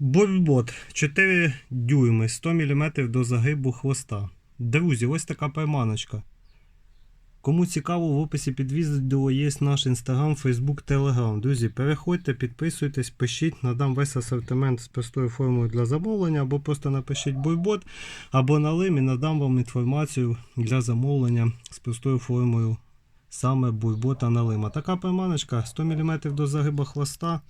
Больбот 4 дюйми 100 мм до загибу хвоста. Друзі, ось така приманочка. Кому цікаво, в описі під відео є наш інстаграм, фейсбук, телеграм. Друзі, переходьте, підписуйтесь, пишіть, надам весь асортимент з простою формою для замовлення, або просто напишіть бойбот, або налим і надам вам інформацію для замовлення з простою формою саме бойбота налима. Така приманочка 100 мм до загиба хвоста.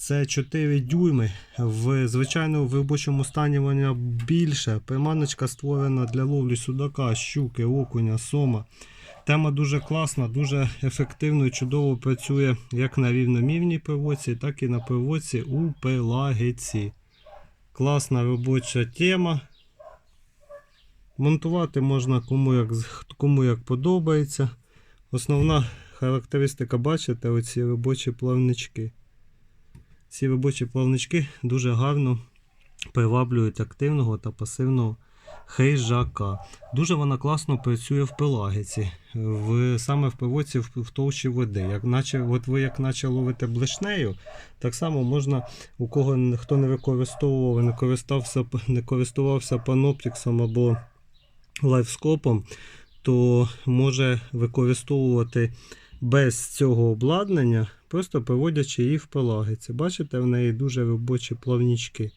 Це 4 дюйми. В звичайному в робочому стані вона більше. Приманочка створена для ловлі судака, щуки, окуня, сома. Тема дуже класна, дуже ефективно і чудово працює як на рівномірній проводці, так і на проводці у пелагиці. Класна робоча тема. Монтувати можна кому як, кому як подобається. Основна характеристика, бачите, оці робочі плавнички. Ці робочі плавнички дуже гарно приваблюють активного та пасивного хижака. Дуже вона класно працює в пелагиці, в, саме в проводці в, в товщі води. Як наче, от ви як наче ловите блешнею, так само можна, у кого хто не використовував, не користався, не користувався паноптиксом або лайфскопом, то може використовувати без цього обладнання, просто проводячи її в пелагиці. Бачите, в неї дуже робочі плавнічки.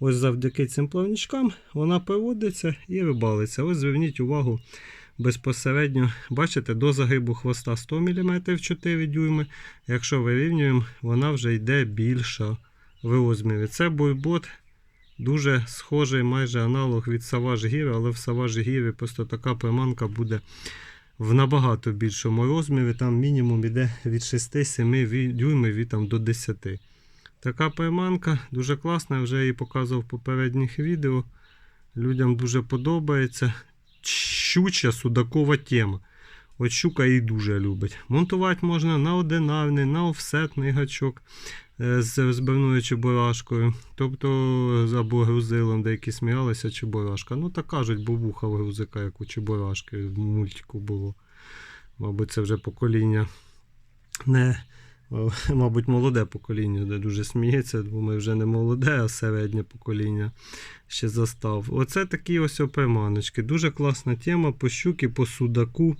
Ось завдяки цим плавнічкам вона проводиться і рибалиться. Ось зверніть увагу безпосередньо, бачите, до загибу хвоста 100 мм 4 дюйми. Якщо вирівнюємо, вона вже йде більша в розмірі. Це бойбот дуже схожий майже аналог від Savage Gear, але в Savage Gear просто така приманка буде в набагато більшому розмірі. Там мінімум іде від 6-7 дюймів і там до 10. Така приманка дуже класна, я вже її показував в попередніх відео. Людям дуже подобається. Щуча судакова тема. От щука її дуже любить. Монтувати можна на одинарний, на офсетний гачок е, з розбивною чебурашкою. Тобто або грузилом, деякі сміялися чебурашка. Ну так кажуть, бо вуха в грузика, як у чебурашки в мультику було. Мабуть, це вже покоління не Мабуть, молоде покоління, де дуже сміється, бо ми вже не молоде, а середнє покоління ще застав. Оце такі ось приманочки. Дуже класна тема по щуки, по судаку.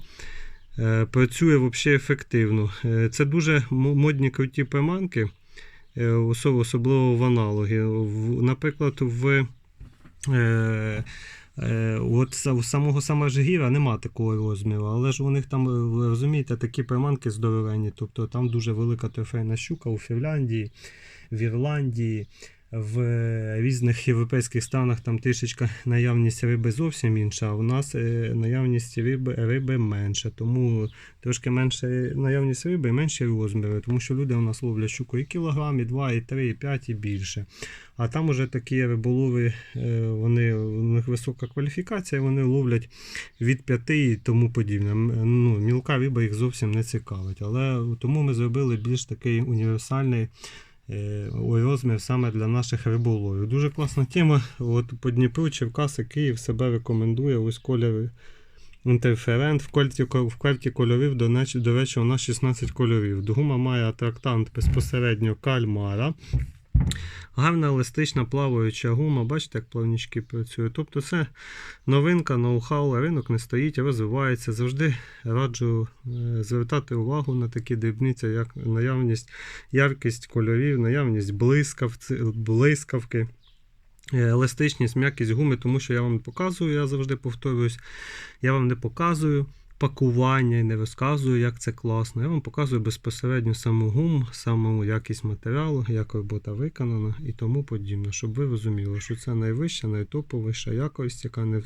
Е, працює взагалі ефективно. Е, це дуже модні круті приманки, е, особливо в аналогі. Наприклад, в. От у самого саме Жигіра нема такого розміру, але ж у них там, ви розумієте, такі приманки здоровенні. Тобто там дуже велика трофейна щука у Фінляндії, в Ірландії, в різних європейських странах там трішечка наявність риби зовсім інша, а у нас е, наявність риби, риби менша. Тому трошки менше наявність риби і менші розміри, тому що люди у нас ловлять щуку і кілограм, і 2, і 3, і 5, і більше. А там уже такі риболови, е, вони, у них висока кваліфікація, вони ловлять від 5 і тому подібне. Ну, мілка риба їх зовсім не цікавить. Але тому ми зробили більш такий універсальний е, розмір саме для наших риболовів. Дуже класна тема. От по Дніпру, Черкаси, Київ себе рекомендує. Ось кольори. Інтерферент в кольті, в кольті кольорів, до речі, у нас 16 кольорів. Дугума має атрактант безпосередньо кальмара. Гарна еластична плаваюча гума, бачите, як плавнічки працюють. Тобто це новинка, ноу-хау, ринок не стоїть, розвивається. Завжди раджу е, звертати увагу на такі дрібниці, як наявність, яркість кольорів, наявність блискавки. е, Еластичність, м'якість гуми, тому що я вам не показую, я завжди повторююсь, я вам не показую пакування і не розказую, як це класно. Я вам показую безпосередньо саму гум, саму якість матеріалу, як робота виконана і тому подібне, щоб ви розуміли, що це найвища, найтоповіша якість, яка не,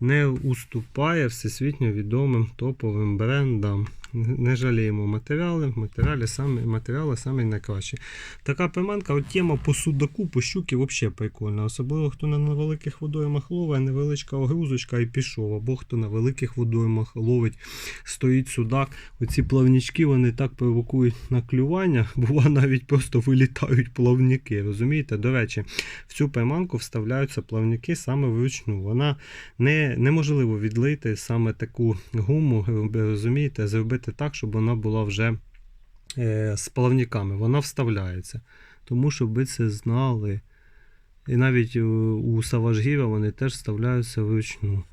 не уступає всесвітньо відомим топовим брендам. Не жаліємо матеріали, матеріали самі, матеріали самі найкращі. Така приманка, от тема по судаку, по щуки взагалі прикольна. Особливо хто на невеликих водоймах ловить, невеличка огрузочка і пішов. Або хто на великих водоймах ловить, стоїть судак. Оці плавнічки вони так провокують на клювання, бува навіть просто вилітають плавники. Розумієте? До речі, в цю приманку вставляються плавники саме вручну. Вона не, неможливо відлити саме таку гуму, розумієте, зробити так, щоб вона була вже е, з плавниками. Вона вставляється. Тому щоб ви це знали. І навіть у, у Саважгіра вони теж вставляються вручну.